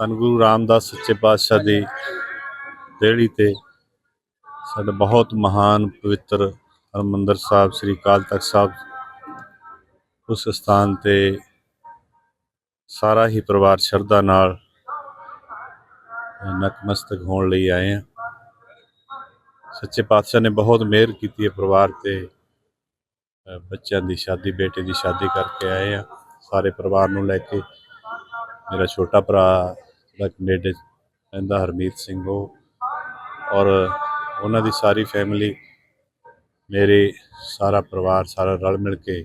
ਧੰਨ ਗੁਰੂ ਰਾਮਦਾਸ ਸੱਚੇ ਪਾਤਸ਼ਾਹ ਦੀ ਦੇਹੜੀ ਤੇ ਸਾਡਾ ਬਹੁਤ ਮਹਾਨ, ਪਵਿੱਤਰ ਹਰਮੰਦਰ ਸਾਹਿਬ, ਸ੍ਰੀ ਅਕਾਲ ਤਖਤ ਸਾਹਿਬ ਉਸ ਸਥਾਨ ਤੇ ਸਾਰਾ ਹੀ ਪਰਿਵਾਰ ਸ਼ਰਧਾ ਨਾਲ ਨਤਮਸਤਕ ਹੋਣ ਲਈ ਆਏ ਆ ਸੱਚੇ ਪਾਤਸ਼ਾਹ ਨੇ ਬਹੁਤ ਮਿਹਰ ਕੀਤੀ ਹੈ ਪਰਿਵਾਰ ਤੇ ਬੱਚਿਆਂ ਦੀ ਸ਼ਾਦੀ, ਬੇਟੇ ਦੀ ਸ਼ਾਦੀ ਕਰਕੇ ਆਏ ਆ ਸਾਰੇ ਪਰਿਵਾਰ ਨੂੰ ਲੈ ਕੇ ਮੇਰਾ ਛੋਟਾ ਭਰਾ ਜਿਹੜਾ ਕੈਨੇਡਾ 'ਚ ਰਹਿੰਦਾ ਹਰਮੀਤ ਸਿੰਘ ਉਹ ਔਰ ਉਹਨਾਂ ਦੀ ਸਾਰੀ ਫੈਮਿਲੀ ਮੇਰੇ ਸਾਰਾ ਪਰਿਵਾਰ ਸਾਰਾ ਰਲ ਮਿਲ ਕੇ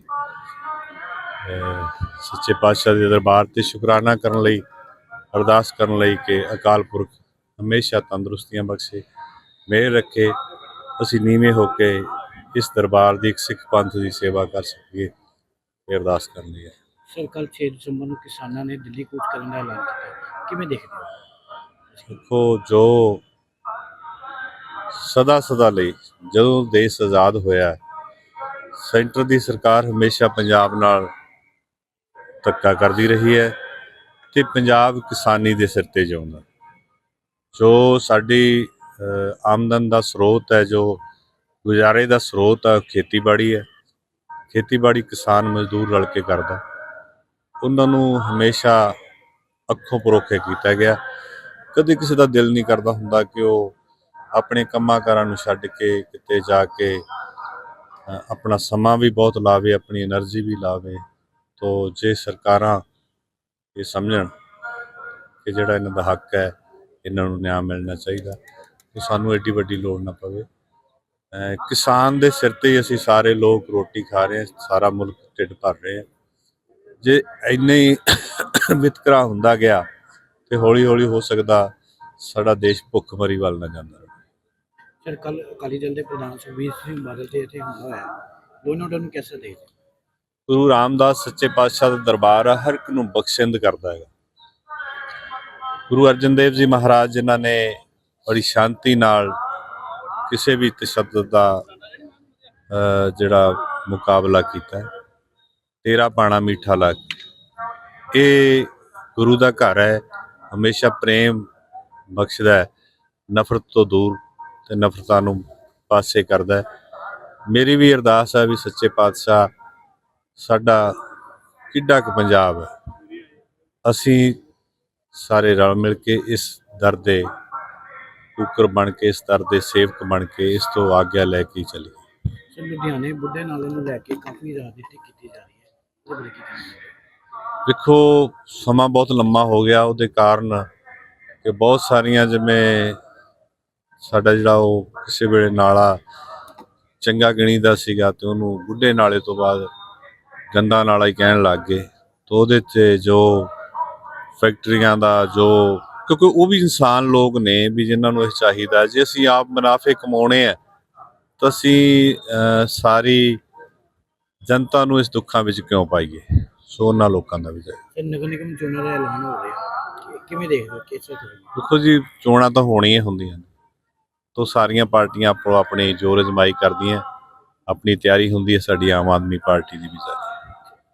ਸੱਚੇ ਪਾਤਸ਼ਾਹ ਦੇ ਦਰਬਾਰ ਤੇ ਸ਼ੁਕਰਾਨਾ ਕਰਨ ਲਈ ਅਰਦਾਸ ਕਰਨ ਲਈ ਕਿ ਅਕਾਲ ਪੁਰਖ ਹਮੇਸ਼ਾ ਤੰਦਰੁਸਤੀਆਂ ਬਖਸ਼ੇ ਮਿਹਰ ਰੱਖੇ ਅਸੀਂ ਨੀਵੇਂ ਹੋ ਕੇ ਇਸ ਦਰਬਾਰ ਦੀ ਇੱਕ ਸਿੱਖ ਪੰਥ ਦੀ ਸੇਵਾ ਕਰ ਸਕੀਏ ਇਹ ਅਰਦਾਸ ਕਰਨ ਲਈ ਹੈ ਸਰ 6 ਦਸੰਬਰ ਨੂੰ ਕਿਸਾਨਾਂ ਨੇ ਦਿੱਲੀ ਕੂਚ ਕਰਨ ਦਾ ਐਲਾਨ ਕੀਤਾ ਕਿਵੇਂ ਦੇਖਦੇ ਹੋ? ਦੇਖੋ, ਜੋ ਸਦਾ ਸਦਾ ਲਈ ਜਦੋਂ ਦੇਸ਼ ਆਜ਼ਾਦ ਹੋਇਆ, ਸੈਂਟਰ ਦੀ ਸਰਕਾਰ ਹਮੇਸ਼ਾ ਪੰਜਾਬ ਨਾਲ ਧੱਕਾ ਕਰਦੀ ਰਹੀ ਹੈ ਤੇ ਪੰਜਾਬ ਕਿਸਾਨੀ ਦੇ ਸਿਰ ਤੇ ਜਿਉਂਦਾ। ਜੋ ਸਾਡੀ ਆਮਦਨ ਦਾ ਸਰੋਤ ਹੈ, ਜੋ ਗੁਜ਼ਾਰੇ ਦਾ ਸਰੋਤ ਹੈ, ਉਹ ਖੇਤੀਬਾੜੀ ਹੈ। ਖੇਤੀਬਾੜੀ ਕਿਸਾਨ ਮਜ਼ਦੂਰ ਰਲ ਕੇ ਕਰਦਾ। ਉਹਨਾਂ ਨੂੰ ਹਮੇਸ਼ਾ ਅੱਖੋਂ ਪਰੋਖੇ ਕੀਤਾ ਗਿਆ। ਕਦੇ ਕਿਸੇ ਦਾ ਦਿਲ ਨਹੀਂ ਕਰਦਾ ਹੁੰਦਾ ਕਿ ਉਹ ਆਪਣੇ ਕੰਮਾਂ ਕਾਰਾਂ ਨੂੰ ਛੱਡ ਕੇ ਕਿਤੇ ਜਾ ਕੇ ਆਪਣਾ ਸਮਾਂ ਵੀ ਬਹੁਤ ਲਾਵੇ, ਆਪਣੀ એનર્ਜੀ ਵੀ ਲਾਵੇ। ਤੋਂ ਜੇ ਸਰਕਾਰਾਂ ਇਹ ਸਮਝਣ ਕਿ ਜਿਹੜਾ ਇਹਨਾਂ ਦਾ ਹੱਕ ਹੈ, ਇਹਨਾਂ ਨੂੰ ਨਿਆਂ ਮਿਲਣਾ ਚਾਹੀਦਾ, ਤੇ ਸਾਨੂੰ ਐਡੀ ਵੱਡੀ ਲੋੜ ਨਾ ਪਵੇ। ਕਿਸਾਨ ਦੇ ਸਿਰ ਤੇ ਹੀ ਅਸੀਂ ਸਾਰੇ ਲੋਕ ਰੋਟੀ ਖਾ ਰਹੇ ਹਾਂ, ਸਾਰਾ ਮੁਲਕ ਢਿੱਡ ਭਰ ਰਹੇ। ਹਾਂ ਜੇ ਇੰਨੇ ਵਿਤਕਰਾ ਹੁੰਦਾ ਗਿਆ ਤੇ ਹੌਲੀ ਹੌਲੀ ਹੋ ਸਕਦਾ ਸਾਡਾ ਦੇਸ਼ ਭੁੱਖਮਰੀ ਵੱਲ ਨਾ ਜਾਂਦਾ। ਸਰ ਕੱਲ ਅਕਾਲੀ ਦਲ ਦੇ ਪ੍ਰਧਾਨ ਸੁਖਬੀਰ ਸਿੰਘ ਬਾਦਲ ਤੇ ਇੱਥੇ ਹਮਲਾ ਹੋਇਆ ਦੋਨੋਂ ਨੂੰ ਕਿਵੇਂ ਦੇਖਦੇ? ਗੁਰੂ ਰਾਮਦਾਸ ਸੱਚੇ ਪਾਤਸ਼ਾਹ ਦਾ ਦਰਬਾਰ ਹਰ ਇੱਕ ਨੂੰ ਬਖਸ਼ਿੰਦ ਕਰਦਾ ਹੈਗਾ ਗੁਰੂ ਅਰਜਨ ਦੇਵ ਜੀ ਮਹਾਰਾਜ ਜਿਨ੍ਹਾਂ ਨੇ ਬੜੀ ਸ਼ਾਂਤੀ ਨਾਲ ਕਿਸੇ ਵੀ ਤਸ਼ੱਦਦ ਦਾ ਜਿਹੜਾ ਮੁਕਾਬਲਾ ਕੀਤਾ। ਤੇਰਾ ਪਾਣਾ ਮਿੱਠਾ ਲੱਗ ਇਹ ਗੁਰੂ ਦਾ ਘਰ ਹੈ, ਹਮੇਸ਼ਾ ਪ੍ਰੇਮ ਬਖਸ਼ਦਾ ਹੈ, ਨਫ਼ਰਤ ਤੋਂ ਦੂਰ ਤੇ ਨਫ਼ਰਤਾਂ ਨੂੰ ਪਾਸੇ ਕਰਦਾ ਹੈ। ਮੇਰੀ ਵੀ ਅਰਦਾਸ ਹੈ ਵੀ ਸੱਚੇ ਪਾਤਸ਼ਾਹ ਸਾਡਾ ਕਿੱਡਾ ਕੁ ਪੰਜਾਬ ਹੈ। ਅਸੀਂ ਸਾਰੇ ਰਲ ਮਿਲ ਕੇ ਇਸ ਦਰ ਦੇ ਕੁੱਕਰ ਬਣ ਕੇ, ਇਸ ਦਰ ਦੇ ਸੇਵਕ ਬਣ ਕੇ ਇਸ ਤੋਂ ਆਗਿਆ ਲੈ ਕੇ ਚੱਲੀਏ। ਲੁਧਿਆਣੇ ਬੁੱਢੇ ਨਾਲੇ ਨੂੰ ਲੈ ਕੇ ਕਾਫੀ ਰਾਜਨੀਤੀ ਕੀਤੀ ਜਾ ਰਹੀ ਹੈ। ਦੇਖੋ ਸਮਾਂ ਬਹੁਤ ਲੰਮਾ ਹੋ ਗਿਆ ਉਹਦੇ ਕਾਰਨ ਕਿ ਬਹੁਤ ਸਾਰੀਆਂ ਜਿਵੇਂ ਸਾਡਾ ਜਿਹੜਾ ਉਹ ਕਿਸੇ ਵੇਲੇ ਨਾਲਾ ਚੰਗਾ ਗਿਣੀਦਾ ਸੀਗਾ ਤੇ ਉਹਨੂੰ ਬੁੱਢੇ ਨਾਲੇ ਤੋਂ ਬਾਅਦ ਗੰਦਾ ਨਾਲਾ ਹੀ ਕਹਿਣ ਲੱਗ ਗਏ। ਤੇ ਉਹਦੇ 'ਤੇ ਜੋ ਫੈਕਟਰੀਆਂ ਦਾ ਜੋ ਕਿਉਂਕਿ ਉਹ ਵੀ ਇਨਸਾਨ ਲੋਕ ਨੇ ਵੀ ਜਿਨ੍ਹਾਂ ਨੂੰ ਇਹ ਚਾਹੀਦਾ ਜੇ ਅਸੀਂ ਆਪ ਮੁਨਾਫੇ ਕਮਾਉਣੇ ਆ ਤਾਂ ਅਸੀਂ ਅਹ, ਸਾਰੀ ਜਨਤਾ ਨੂੰ ਇਸ ਦੁੱਖਾਂ ਵਿੱਚ ਕਿਉਂ ਪਾਈਏ? ਸੋ ਉਹਨਾਂ ਲੋਕਾਂ ਦਾ ਵੀ ਜਾਏ ਸਰ ਨਗਰ ਨਿਗਮ ਚੋਣਾਂ ਦਾ ਐਲਾਨ ਹੋ ਰਿਹਾ। ਕਿ- ਕਿਵੇਂ ਦੇਖਦੇ ਹੋ? ਕਿਸ ਤਰ੍ਹਾਂ? ਦੇਖੋ ਜੀ ਚੋਣਾਂ ਤਾਂ ਹੋਣੀਆਂ ਹੀ ਹੁੰਦੀਆਂ ਨੇ। ਤੋਂ ਸਾਰੀਆਂ ਪਾਰਟੀਆਂ ਆਪੋ ਆਪਣੀ ਜੋਰ ਅਜਮਾਈ ਕਰਦੀਆਂ। ਆਪਣੀ ਤਿਆਰੀ ਹੁੰਦੀ ਹੈ ਸਾਡੀ ਆਮ ਆਦਮੀ ਪਾਰਟੀ ਦੀ ਵੀ ਜਾਰੀ